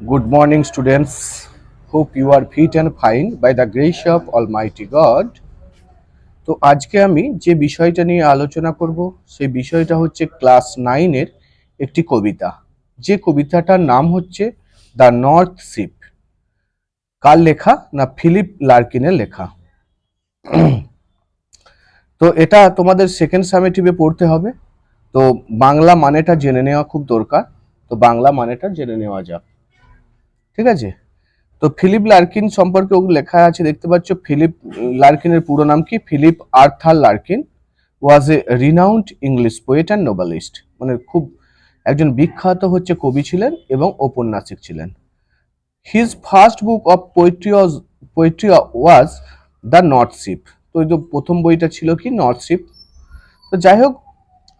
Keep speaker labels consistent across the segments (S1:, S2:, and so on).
S1: Good morning, students. Hope you are fit and fine by the grace of Almighty God. তো আজকে আমি যে বিষয়টা নিয়ে আলোচনা করব সেই বিষয়টা হচ্ছে ক্লাস নাইনের একটি কবিতা। যে কবিতাটার নাম হচ্ছে দ্য নর্থ শিপ। কার লেখা না ফিলিপ লার্কিনের লেখা? তো এটা তোমাদের সেকেন্ড সামেটিভে পড়তে হবে। তো বাংলা মানেটা জেনে নেওয়া খুব দরকার। তো বাংলা মানেটা জেনে নেওয়া যাক। ঠিক আছে? তো ফিলিপ লার্কিন সম্পর্কে লেখা আছে, দেখতে পাচ্ছ, ফিলিপ লার্কিনের পুরো নাম কি? Philip Arthur Larkin was a renowned English poet and novelist মানে খুব একজন বিখ্যাত হচ্ছে কবি ছিলেন এবং ঔপন্যাসিক ছিলেন। His first book of poetry poetry was the north ship তো ওই তো প্রথম বইটা ছিল কি? নর্থ শিপ তো যাই হোক,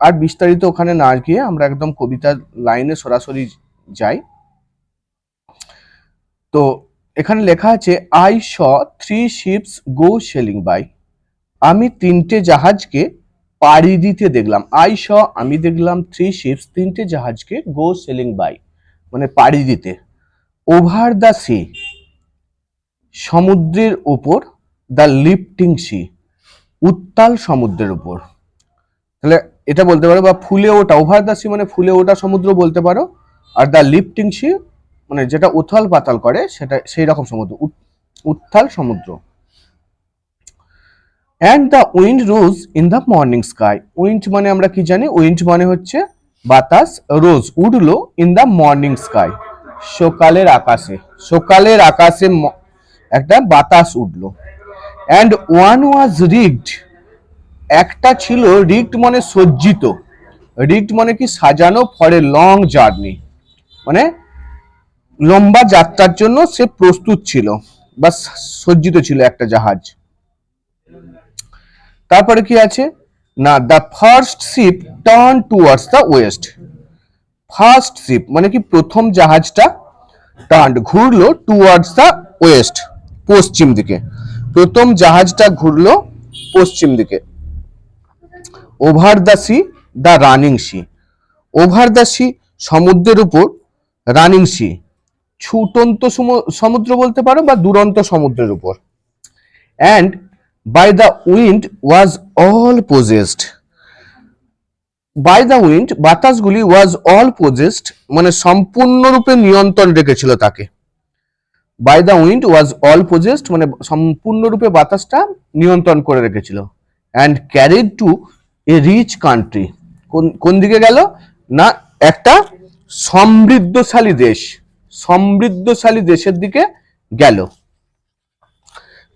S1: আর বিস্তারিত ওখানে না গিয়ে আমরা একদম কবিতার লাইনে সরাসরি যাই। তো এখানে লেখা আছে I saw three ships go sailing by আমি তিনটে জাহাজকে পাড়ি দিতে দেখলাম। আই শ আমি দেখলাম থ্রি শিপস তিনটে জাহাজকে গো সেলিং বাই মানে পাড়ি দিতে। ওভার দ্য সি সমুদ্রের ওপর দ্য লিফটিং সি উত্তাল সমুদ্রের উপর। তাহলে এটা বলতে পারো বা ফুলে ওটা ওভার দ্য সি মানে ফুলে ওটা সমুদ্র বলতে পারো, আর দ্য লিফটিং সি মানে যেটা উথাল পাতাল করে, সেটা সেই রকম সমুদ্র, উত- উত্তাল সমুদ্র। And the wind rose in the morning sky wind মানে আমরা কি জানি? উইন্ড মানে হচ্ছে বাতাস রোজ উঠল ইন দ্য মর্নিং স্কাই সকালের আকাশে সকালের আকাশে একটা বাতাস উঠল। অ্যান্ড ওয়ান ওয়াজ রিগড একটা ছিল রিগড মানে সজ্জিত। রিগড মানে কি? সাজানো ফর এ লং জার্নি মানে লম্বা যাত্রার জন্য সে প্রস্তুত ছিল বা সজ্জিত ছিল একটা জাহাজ। তারপরে কি আছে? না the first ship turn towards the west first ship মানে কি প্রথম জাহাজটা টার্ন ঘুরলো টুয়ার্ডস দ্য ওয়েস্ট পশ্চিম দিকে। প্রথম জাহাজটা ঘুরলো পশ্চিম দিকে। Over the sea the running sea over the sea সমুদ্রের উপর রানিং সি ছুটন্ত সমু- সমুদ্র বলতে পারো বা দুরন্ত সমুদ্রের উপর। And by the wind was all possessed by the wind বাতাসগুলি was all possessed মানে সম্পূর্ণরূপে নিয়ন্ত্রণ রেখেছিল তাকে। By the wind was all possessed মানে সম্পূর্ণরূপে বাতাসটা নিয়ন্ত্রণ করে রেখেছিল। And carried to a rich country কোন কোন দিকে গেল? না, একটা সমৃদ্ধশালী দেশ। সমৃদ্ধশালী দেশের দিকে গেল।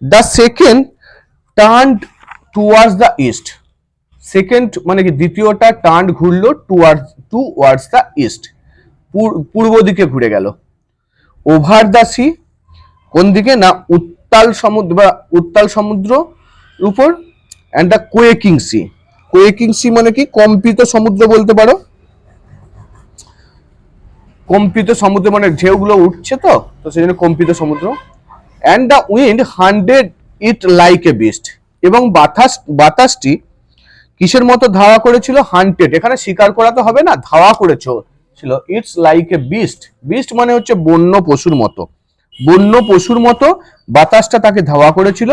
S1: The second turn towards the east second মানে কি? দ্বিতীয়টা টার্ন ঘুরলো towards towards the east পূর্ব দিকে ঘুরে গেল। ওভার দ্য সি কোন দিকে? না, উত্তাল সমুদ্র বা উত্তাল সমুদ্র উপর and the quaking sea quaking sea মানে কি? কম্পিত সমুদ্র বলতে পারো। কম্পিত সমুদ্র মানে ঢেউগুলো উঠছে তো তো সেই জন্য কম্পিত সমুদ্র। And the wind hunted it like a beast এবং বাতাস, বাতাসটি কিসের মতো ধাওয়া করেছিল? হান্টেড এখানে শিকার করা তো হবে না, ধাওয়া করেছ। ছিল it's like a beast beast মানে হচ্ছে বন্য পশুর মতো। বন্য পশুর মতো বাতাসটা তাকে ধাওয়া করেছিল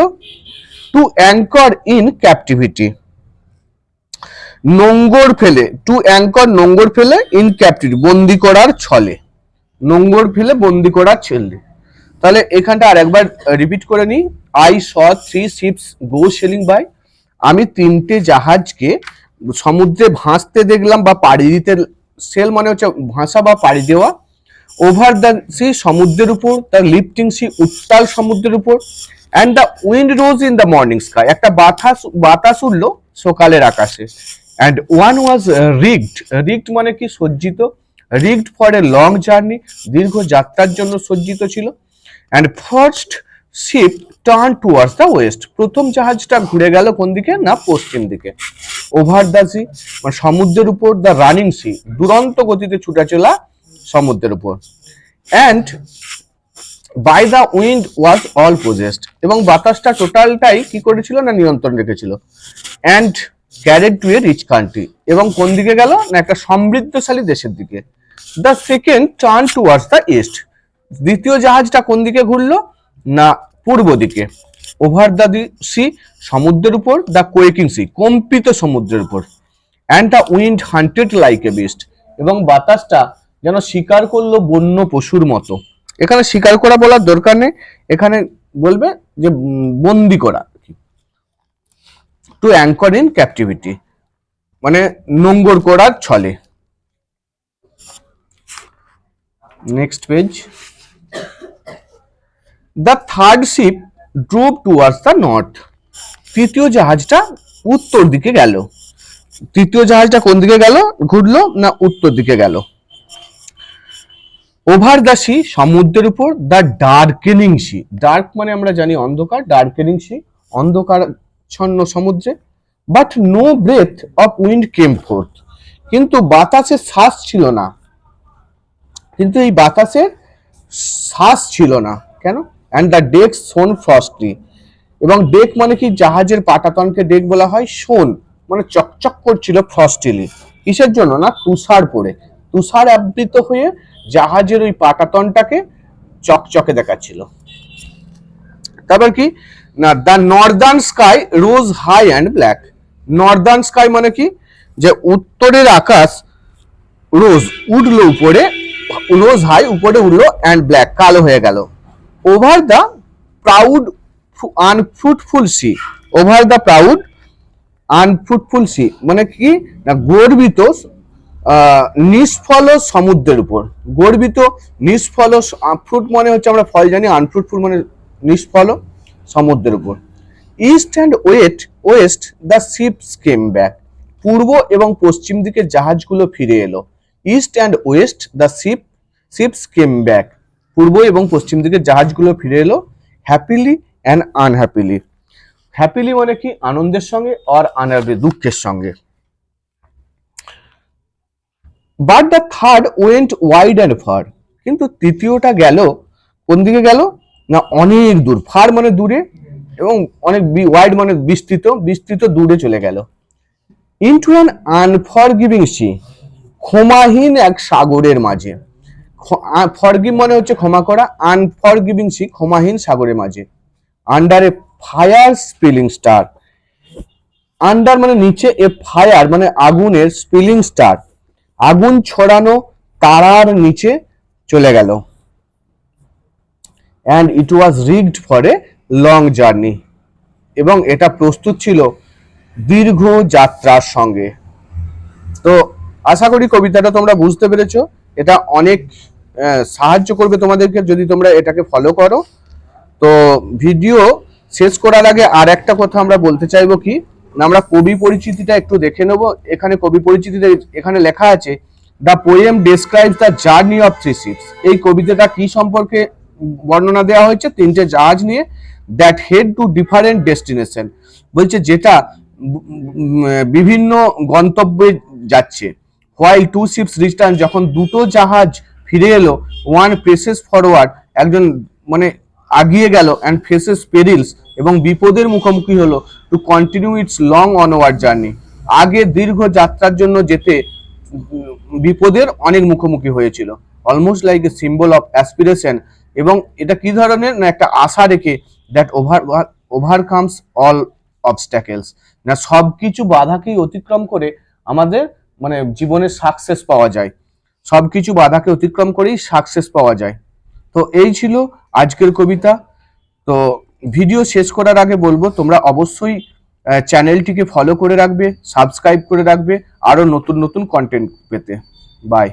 S1: টু অ্যাঙ্কর ইন ক্যাপটিভিটি নোঙ্গর ফেলে টু অ্যাঙ্কর নোঙ্গর ফেলে ইন ক্যাপটিভ বন্দি করার ছলে। নোঙ্গর ফেলে, বন্দি করার ছেলে। তাহলে এখানটা আর একবার রিপিট করে নিই। I saw three ships go sailing by আমি তিনটে জাহাজকে সমুদ্রে ভাসতে দেখলাম বা পাড়ি দিতে সেল মানে হচ্ছে ভাসা বা পাড়ি দেওয়া। ওভার দ্য সি সমুদ্রের উপর দ্য লিফটিং সি উত্তাল সমুদ্রের উপর। And the wind rose in the morning sky একটা বাতাস বাতাস উঠল সকালের আকাশে। And one was rigged rigged মানে কি? সজ্জিত। Rigged for a long journey দীর্ঘ যাত্রার জন্য সজ্জিত ছিল। And first ship turn towards the west প্রথম জাহাজটা ঘুরে গেল কোন দিকে? না, পশ্চিম দিকে। ওভার দ্য সি মানে সমুদ্রের উপর দ্য রানিং সি দুরন্ত গতিতে ছুটে চলা সমুদ্রের উপর। And by the wind was all possessed এবং বাতাসটা টোটালটাই কি করেছিল না নিয়ন্ত্রণ রেখেছিল? And carried to a rich country এবং কোন দিকে গেল? না, একটা সমৃদ্ধশালী দেশের দিকে। The second turn towards the east দ্বিতীয় জাহাজটা কোন দিকে ঘুরলো? না, পূর্ব দিকে। ওভার দ্য সি সমুদ্রের উপর দ্য কোয়েকিং সি কম্পিত সমুদ্রের উপর। And the wind hunted like a beast এবং বাতাসটা যেন শিকার করল বন্য পশুর মতো। এখানে শিকার করা বলার দরকার নেই। এখানে বলবে যে বন্দি করা। টু অ্যাঙ্কর ইন ক্যাপটিভিটি মানে নোঙ্গর করার ছলে। Next page the third ship drove towards the north তৃতীয় জাহাজটা উত্তর দিকে গেল। তৃতীয় জাহাজটা কোন দিকে গেল? ঘুরলো না উত্তর দিকে গেল? ওভার দ্য সি সমুদ্রের উপর দ্য ডার্কেনিং সি ডার্ক মানে আমরা জানি অন্ধকার ডার্কেনিং সি অন্ধকারচ্ছন্ন সমুদ্রে but no breath of wind came forth কিন্তু বাতাসে শ্বাস ছিল না। কিন্তু এই বাতাসের শ্বাস ছিল না। কেন? And the deck shone frostily এবং ডেক মানে কি? জাহাজের পাটাতনকে ডেক বলা হয় সোন মানে চকচক করছিল ফ্রস্টিলি কিসের জন্য না? তুষার পড়ে। তুষার আবৃত হয়ে জাহাজের ওই পাটাতনটাকে চকচকে দেখাচ্ছিল। তারপর কি? না the northern sky rose high and black northern sky মানে কি? যে উত্তরের আকাশ রোজ উঠল উপরে রোজ হাই উপরে উঠল অ্যান্ড ব্ল্যাক কালো হয়ে গেল। Over the proud unfruitful sea over the proud unfruitful sea মানে কি? না, গর্বিত নিষ্ফল সমুদ্রের উপর। গর্বিত, নিষ্ফল ফ্রুট মানে হচ্ছে আমরা ফল জানি আনফ্রুটফুল মানে নিষ্ফল। সমুদ্রের উপর। East and west west the ships came back পূর্ব এবং পশ্চিম দিকে জাহাজগুলো ফিরে এলো। East and west the ship ships came back পূর্ব এবং পশ্চিম দিকে জাহাজগুলো ফিরে এলো। হ্যাপিলি অ্যান্ড আনহ্যাপিলি হ্যাপিলি মানে কি? আনন্দের সঙ্গে আর আনহ্যাপি দুঃখের সঙ্গে। But the third went wide and far কিন্তু তৃতীয়টা গেল, কোন দিকে গেল? না, অনেক দূর। ফার মানে দূরে এবং অনেক ওয়াইড মানে বিস্তৃত। বিস্তৃত দূরে চলে গেল। ইন্টু অ্যান আনফরগিভিং সি ক্ষমাহীন এক সাগরের মাঝে। ফরগিভ মানে হচ্ছে ক্ষমা করা আনফরগিভিং সি ক্ষমাহীন সাগরের মাঝে। Under a fire spilling star under মানে নিচে এ ফায়ার মানে আগুনের স্পিলিং স্টার আগুন ছড়ানো তারার নিচে চলে গেল। And it was rigged for a long journey এবং এটা প্রস্তুত ছিল দীর্ঘ যাত্রার সঙ্গে। তো আশা করি কবিতাটা তোমরা বুঝতে পেরেছ। এটা অনেক সাহায্য করবে তোমাদেরকে যদি তোমরা এটাকে ফলো করো। তো ভিডিও শেষ করার আগে আর একটা কথা আমরা বলতে চাইব কি? আমরা কবি পরিচিতিটা একটু দেখে নেব। এখানে কবি পরিচিতিতে এখানে লেখা আছে the poem describes the journey of three ships এই কবিতাটা কি সম্পর্কে বর্ণনা দেওয়া হয়েছে তিনটে জাহাজ নিয়ে that head to different destination বলছে যেটা বিভিন্ন গন্তব্যে যাচ্ছে। হোয়াইল টু শিপস রিটার্ন যখন দুটো জাহাজ ফিরে এলো ওয়ান প্রেসেস ফরওয়ার্ড একজন মানে আগিয়ে গেল অ্যান্ড ফেসেস পেরিলস এবং বিপদের মুখোমুখি হলো to continue its long onward journey আগে দীর্ঘ যাত্রার জন্য যেতে বিপদের অনেক মুখোমুখি হয়েছিল। Almost like a symbol of aspiration এবং এটা কি ধরনের? না একটা আশা রেখে that over overcomes all obstacles না সব কিছু বাধাকেই অতিক্রম করে আমাদের মানে জীবনে সাকসেস পাওয়া যায়। সব কিছু বাধাকে অতিক্রম করেই সাকসেস পাওয়া যায়। তো এই ছিল আজকের কবিতা। তো ভিডিও শেষ করার আগে বলব, তোমরা অবশ্যই চ্যানেলটিকে ফলো করে রাখবে সাবস্ক্রাইব করে রাখবে, আরও নতুন নতুন কন্টেন্ট পেতে। বাই